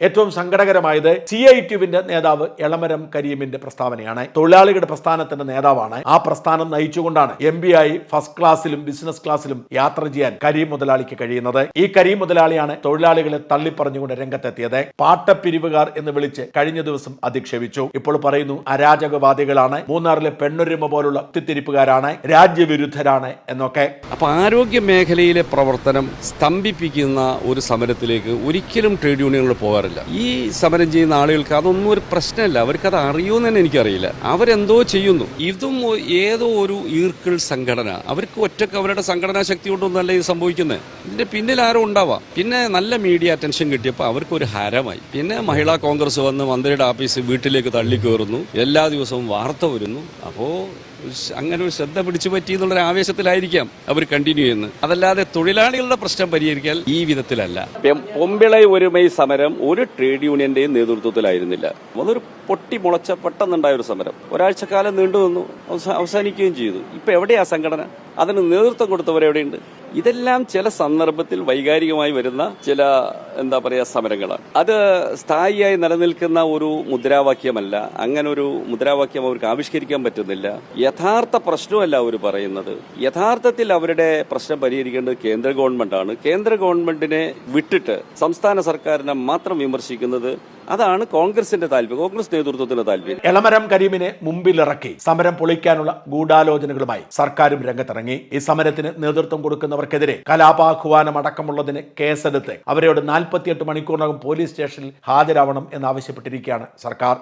ഏറ്റവും സങ്കടകരമായത് C I ട്യൂബിന്റെ നേതാവ് എളമരം കരീമിന്റെ പ്രസ്താവനയാണ്. തൊഴിലാളികളുടെ പ്രസ്ഥാനത്തിന്റെ നേതാവാണ്. ആ പ്രസ്ഥാനം നയിച്ചുകൊണ്ടാണ് എം ബി ആയി ഫസ്റ്റ് ക്ലാസ്സിലും ബിസിനസ് ക്ലാസ്സിലും യാത്ര ചെയ്യാൻ കരീം മുതലാളിക്ക് കഴിയുന്നത്. ഈ കരീം മുതലാളിയാണ് തൊഴിലാളികളെ തള്ളിപ്പറഞ്ഞുകൊണ്ട് രംഗത്തെത്തിയത്. പാട്ടപ്പിരിവുകാർ എന്ന് വിളിച്ച് കഴിഞ്ഞ ദിവസം അധിക്ഷേപിച്ചു. ഇപ്പോൾ പറയുന്നു അരാജകവാദികളാണ്. മൂന്നാറിലെ പെണ്ണൊരുമ പോലുള്ള ഒത്തിത്തിരിപ്പുകാരാണ് രാജ്യവിരുദ്ധരാണ് എന്നൊക്കെ. അപ്പൊ ആരോഗ്യ മേഖലയിലെ പ്രവർത്തനം സ്തംഭിപ്പിക്കുന്ന ഒരു സമരത്തിലേക്ക് ഒരിക്കലും ട്രേഡ് യൂണിയനുകൾ പോകാറില്ല ഈ സമരം ചെയ്യുന്ന ആളുകൾക്ക് അതൊന്നും ഒരു പ്രശ്നമല്ല. അവർക്ക് അത് അറിയുമെന്ന് തന്നെ എനിക്കറിയില്ല. അവരെന്തോ ചെയ്യുന്നു. ഇതും ഏതോ ഒരു ഈർക്കിൾ സംഘടന. അവർക്ക് ഒറ്റയ്ക്ക് അവരുടെ സംഘടനാ ശക്തി കൊണ്ടൊന്നല്ല ഇത് സംഭവിക്കുന്നത് ഇതിന്റെ പിന്നിൽ ആരോ ഉണ്ടാവാം. പിന്നെ നല്ല മീഡിയ അറ്റൻഷൻ കിട്ടിയപ്പോൾ അവർക്ക് ഒരു ഹരമായി. പിന്നെ മഹിളാ കോൺഗ്രസ് വന്ന് മന്ത്രിയുടെ ഓഫീസ് വീട്ടിലേക്ക് തള്ളി കയറുന്നു എല്ലാ ദിവസവും വാർത്ത വരുന്നു. അപ്പോ ഷ് അങ്ങനെ ഒരു ശ്രദ്ധ പിടിച്ചു പറ്റി എന്നുള്ളൊരു ആവേശത്തിലായിരിക്കാം അവർ കണ്ടിന്യൂ ചെയ്യുന്നത്. അതല്ലാതെ തൊഴിലാളികളുടെ പ്രശ്നം പരിഹരിക്കാൻ ഈ വിധത്തിലല്ല. പൊമ്പിള ഒരുമൈ സമരം ഒരു ട്രേഡ് യൂണിയന്റെയും നേതൃത്വത്തിലായിരുന്നില്ല. അതൊരു പൊട്ടി മുളച്ച പെട്ടെന്നുണ്ടായ ഒരു സമരം. ഒരാഴ്ചക്കാലം നീണ്ടു നിന്നു അവസാനിക്കുകയും ചെയ്തു. ഇപ്പൊ എവിടെയാ സംഘടന? അതിന് നേതൃത്വം കൊടുത്തവരെവിടെയുണ്ട് ഇതെല്ലാം ചില സന്ദർഭത്തിൽ വൈകാരികമായി വരുന്ന ചില എന്താ പറയുക സമരങ്ങളാണ്. അത് സ്ഥായിയായി നിലനിൽക്കുന്ന ഒരു മുദ്രാവാക്യമല്ല. അങ്ങനെ ഒരു മുദ്രാവാക്യം അവർക്ക് ആവിഷ്കരിക്കാൻ പറ്റുന്നില്ല. യഥാർത്ഥ പ്രശ്നമല്ല അവർ പറയുന്നത്. യഥാർത്ഥത്തിൽ അവരുടെ പ്രശ്നം പരിഹരിക്കേണ്ടത് കേന്ദ്ര ഗവൺമെന്റാണ്. കേന്ദ്ര ഗവൺമെന്റിനെ വിട്ടിട്ട് സംസ്ഥാന സർക്കാരിനെ മാത്രം വിമർശിക്കുന്നത് അതാണ് കോൺഗ്രസിന്റെ താല്പര്യം കോൺഗ്രസ് നേതൃത്വത്തിന്റെ താല്പര്യം. എളമരം കരീമിനെ മുമ്പിലിറക്കി സമരം പൊളിക്കാനുള്ള ഗൂഢാലോചനകളുമായി സർക്കാരും രംഗത്തിറങ്ങി. ഈ സമരത്തിന് നേതൃത്വം കൊടുക്കുന്നവർക്കെതിരെ കലാപാഹ്വാനം അടക്കമുള്ളതിന് കേസെടുത്ത് അവരോട് നാൽപ്പത്തിയെട്ട് മണിക്കൂറിനകം പോലീസ് സ്റ്റേഷനിൽ ഹാജരാവണം എന്നാവശ്യപ്പെട്ടിരിക്കുകയാണ് സർക്കാർ.